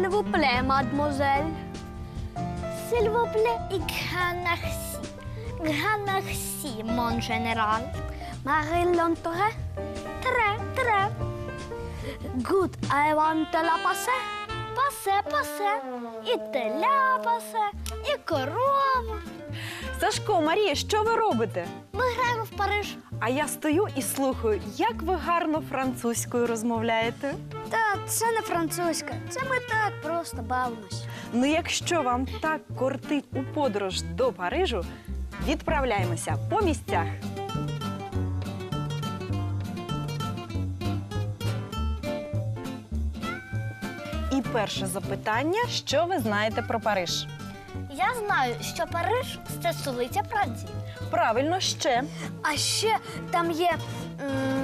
S'il vous plaît, mademoiselle. S'il vous plaît, et grand merci. Grand merci, mon général. Marie l'entrée. Très, très. Good. I want to la passer. Пасе, пасе. І теля пасе, і корову. Сашко, Марія, що ви робите? Ми граємо в Париж. А я стою і слухаю, як ви гарно французькою розмовляєте. Та це не французька. Це ми так просто бавимось. Ну, якщо вам так кортить у подорож до Парижу, відправляємося по місцях. І перше запитання: що ви знаєте про Париж? Я знаю, що Париж це столиця Франції. Правильно ще. А ще там є м,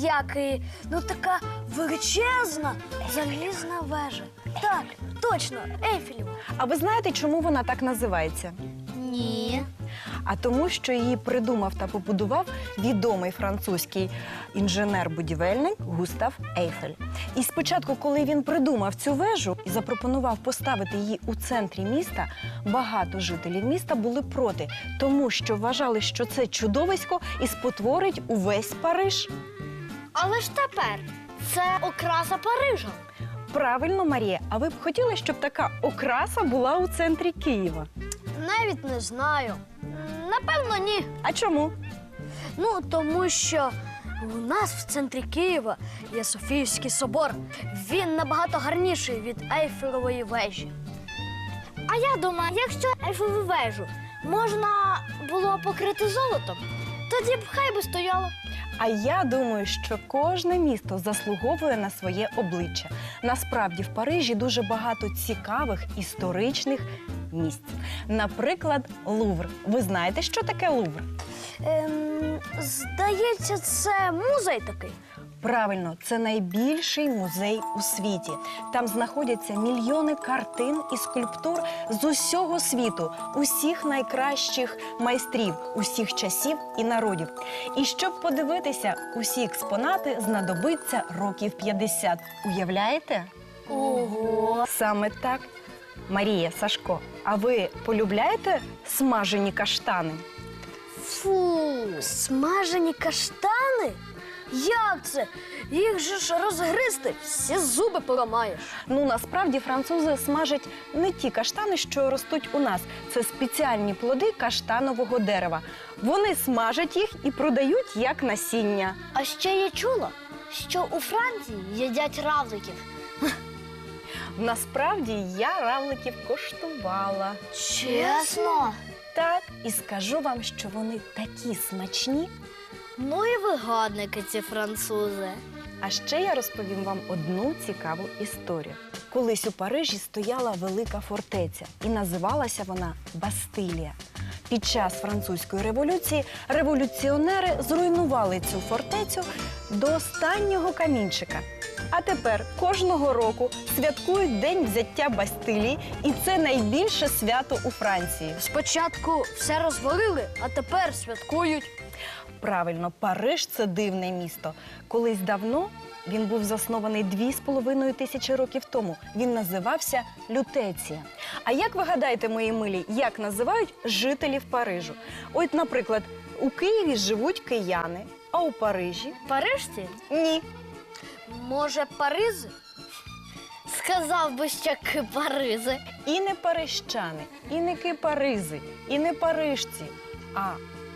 як і, ну така величезна залізна вежа. Так, точно, Ейфелів. А ви знаєте, чому вона так називається? Ні. А тому, що її придумав та побудував відомий французький інженер-будівельник Густав Ейфель. І спочатку, коли він придумав цю вежу і запропонував поставити її у центрі міста, багато жителів міста були проти, тому що вважали, що це чудовисько і спотворить увесь Париж. Але ж тепер це окраса Парижа. Правильно, Марія, а ви б хотіли, щоб така окраса була у центрі Києва? Навіть не знаю. Напевно, ні. А чому? Ну, тому що у нас в центрі Києва є Софіївський собор. Він набагато гарніший від Ейфелевої вежі. А я думаю, якщо Ейфелеву вежу можна було покрити золотом, тоді б хай би стояло. А я думаю, що кожне місто заслуговує на своє обличчя. Насправді в Парижі дуже багато цікавих історичних місць. Наприклад, Лувр. Ви знаєте, що таке Лувр? Ем, здається, це музей такий. Правильно, це найбільший музей у світі. Там знаходяться мільйони картин і скульптур з усього світу, усіх найкращих майстрів, усіх часів і народів. І щоб подивитися усі експонати, знадобиться років 50. Уявляєте? Ого. Саме так. Марія, Сашко, а ви полюбляєте смажені каштани? Фу, смажені каштани? Як це? Їх же ж розгризти, всі зуби поламаєш. Ну насправді французи смажать не ті каштани, що ростуть у нас. Це спеціальні плоди каштанового дерева. Вони смажать їх і продають як насіння. А ще я чула, що у Франції їдять равликів. Насправді я равликів коштувала. Чесно? Так, і скажу вам, що вони такі смачні. Ну і вигадники ці французи. А ще я розповім вам одну цікаву історію. Колись у Парижі стояла велика фортеця, і називалася вона Бастилія. Під час французької революції революціонери зруйнували цю фортецю до останнього камінчика. А тепер кожного року святкують День взяття Бастилії, і це найбільше свято у Франції. Спочатку все розвалили, а тепер святкують. Правильно, Париж це дивне місто. Колись давно він був заснований дві з половиною тисячі років тому. Він називався Лютеція. А як ви гадаєте, мої милі, як називають жителів Парижу? От, наприклад, у Києві живуть кияни, а у Парижі Парижці? ні. Може, Паризи? Сказав би ще кипаризи. І не парижчани, і не кипаризи, і не парижці, а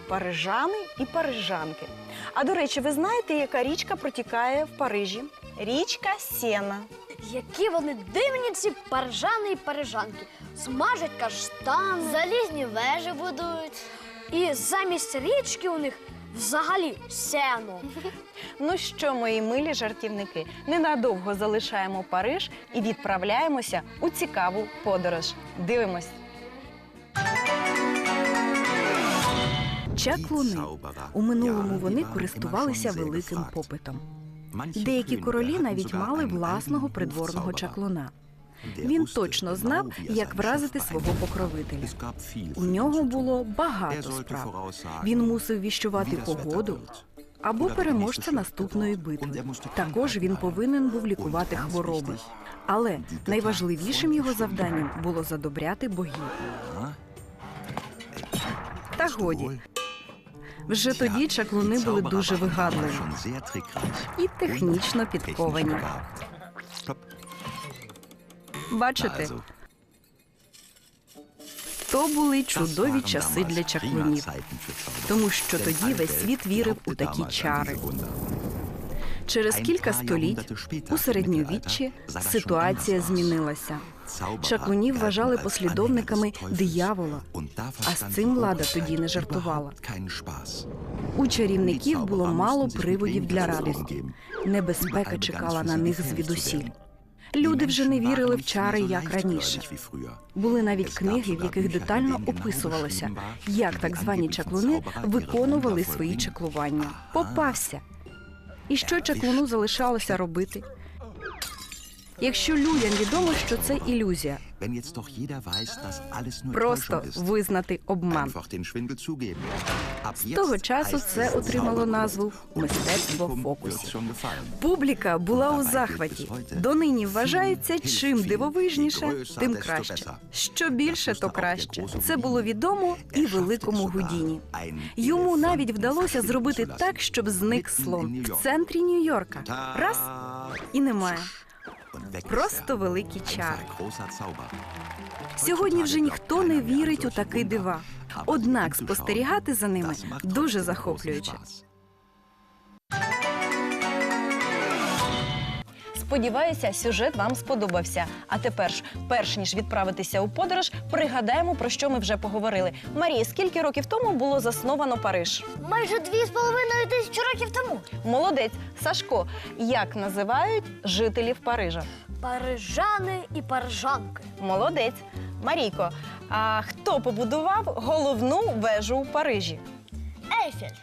парижани і парижанки. А до речі, ви знаєте, яка річка протікає в Парижі? Річка Сена. Які вони дивні ці парижани і парижанки. Смажать каштани. Залізні вежі будують. І замість річки у них взагалі сено. Ну що, мої милі жартівники, ненадовго залишаємо Париж і відправляємося у цікаву подорож. Дивимось. Чаклуни. У минулому вони користувалися великим попитом. Деякі королі навіть мали власного придворного чаклуна. Він точно знав, як вразити свого покровителя. У нього було багато справ. Він мусив віщувати погоду, або переможця наступної битви. Також він повинен був лікувати хвороби. Але найважливішим його завданням було задобряти богів. Та годі, вже тоді чаклуни були дуже вигадливі і технічно підковані. Бачите, то були чудові часи для чаклунів, тому що тоді весь світ вірив у такі чари. Через кілька століть у середньовіччі ситуація змінилася. Чаклунів вважали послідовниками диявола, а з цим влада тоді не жартувала. У чарівників було мало приводів для радості. Небезпека чекала на них звідусіль. Люди вже не вірили в чари як раніше. Були навіть книги, в яких детально описувалося, як так звані чаклуни виконували свої чаклування. Попався. І що чаклуну залишалося робити? Якщо людям відомо, що це ілюзія, просто визнати обман. З того часу це отримало назву мистецтво фокусів. Публіка була у захваті. Донині вважається, чим дивовижніше, тим краще. Що більше, то краще. Це було відомо і великому Гудіні. Йому навіть вдалося зробити так, щоб зник слон в центрі Нью-Йорка. Раз і немає. Просто великі чари. Сьогодні вже ніхто не вірить у такі дива. Однак спостерігати за ними дуже захоплююче. Сподіваюся, сюжет вам сподобався. А тепер ж, перш ніж відправитися у подорож, пригадаємо про що ми вже поговорили. Марія, скільки років тому було засновано Париж? Майже дві з половиною тисячі років тому. Молодець, Сашко. Як називають жителів Парижа? Парижани і парижанки. Молодець. Марійко, а хто побудував головну вежу у Парижі? Ейфель.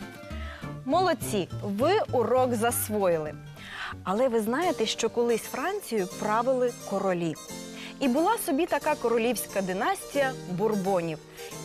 Молодці, ви урок засвоїли. Але ви знаєте, що колись Францію правили королі. І була собі така королівська династія бурбонів.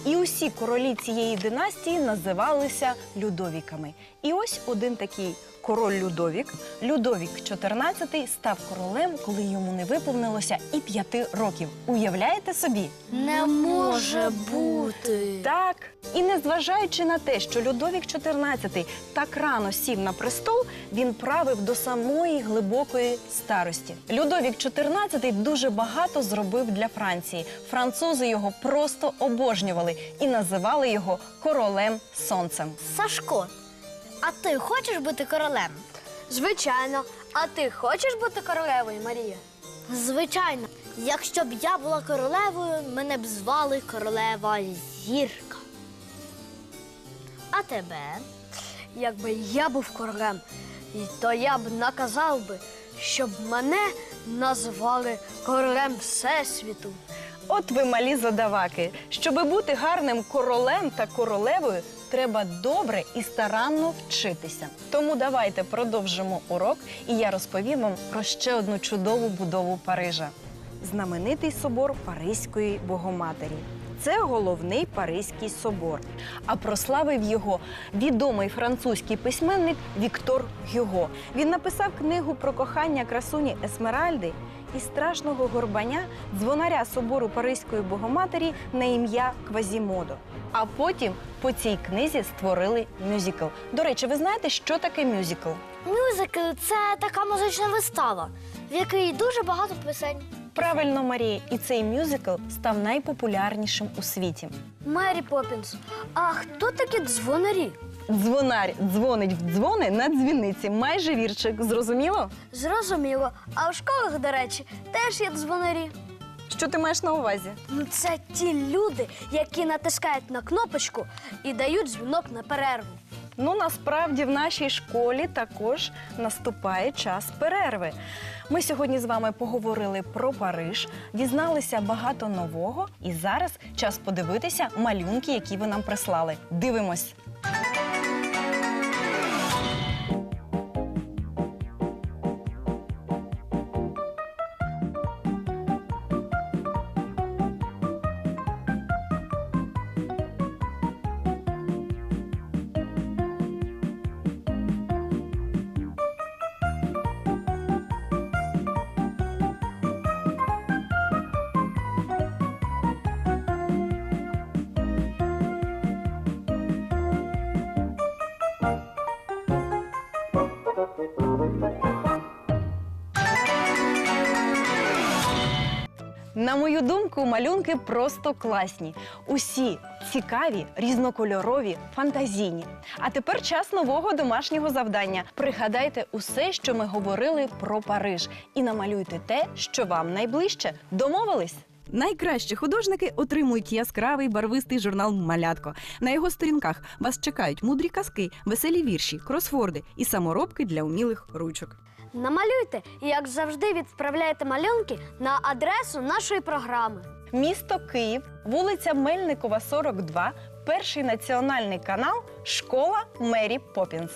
І усі королі цієї династії називалися Людовіками. І ось один такий король Людовік, Людовік XIV, став королем, коли йому не виповнилося і п'яти років. Уявляєте собі? Не може бути. Так, і незважаючи на те, що Людовік XIV так рано сів на престол, він правив до самої глибокої старості. Людовік XIV дуже багато зробив для Франції. Французи його просто обожнювали і називали його королем сонцем. Сашко, а ти хочеш бути королем? Звичайно. А ти хочеш бути королевою, Марія? Звичайно, якщо б я була королевою, мене б звали королева зірка. А тебе? Якби я був королем, то я б наказав би, щоб мене назвали королем Всесвіту. От ви малі задаваки. Щоби бути гарним королем та королевою, треба добре і старанно вчитися. Тому давайте продовжимо урок, і я розповім вам про ще одну чудову будову Парижа. Знаменитий собор Паризької Богоматері. Це головний Паризький собор. А прославив його відомий французький письменник Віктор Гюго. Він написав книгу про кохання красуні Есмеральди і страшного горбаня дзвонаря собору Паризької Богоматері на ім'я Квазімодо. А потім по цій книзі створили мюзикл. До речі, ви знаєте, що таке мюзикл? Мюзикл це така музична вистава, в якій дуже багато пісень. Правильно, Марія, і цей мюзикл став найпопулярнішим у світі. Мері Поппінс. А хто такі дзвонарі? Дзвонар дзвонить в дзвони на дзвіниці. Майже вірчик. Зрозуміло? Зрозуміло. А в школах, до речі, теж є дзвонарі. Що ти маєш на увазі? Ну, це ті люди, які натискають на кнопочку і дають дзвінок на перерву. Ну насправді в нашій школі також наступає час перерви. Ми сьогодні з вами поговорили про Париж, дізналися багато нового, і зараз час подивитися малюнки, які ви нам прислали. Дивимось. На мою думку, малюнки просто класні. Усі цікаві, різнокольорові, фантазійні. А тепер час нового домашнього завдання. Пригадайте усе, що ми говорили про Париж, і намалюйте те, що вам найближче. Домовились? Найкращі художники отримують яскравий барвистий журнал Малятко. На його сторінках вас чекають мудрі казки, веселі вірші, кросворди і саморобки для умілих ручок. Намалюйте і, як завжди, відправляйте малюнки на адресу нашої програми. Місто Київ, вулиця Мельникова, 42, перший національний канал, школа Мері Поппінс.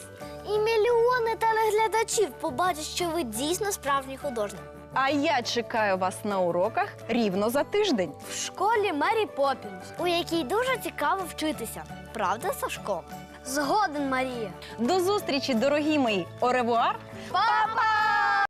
І мільйони телеглядачів побачать, що ви дійсно справжній художник. А я чекаю вас на уроках рівно за тиждень. В школі Мері Поппінс. у якій дуже цікаво вчитися. Правда, Сашко? Згоден, Марія. До зустрічі, дорогі мої! Оревуар! Па-па!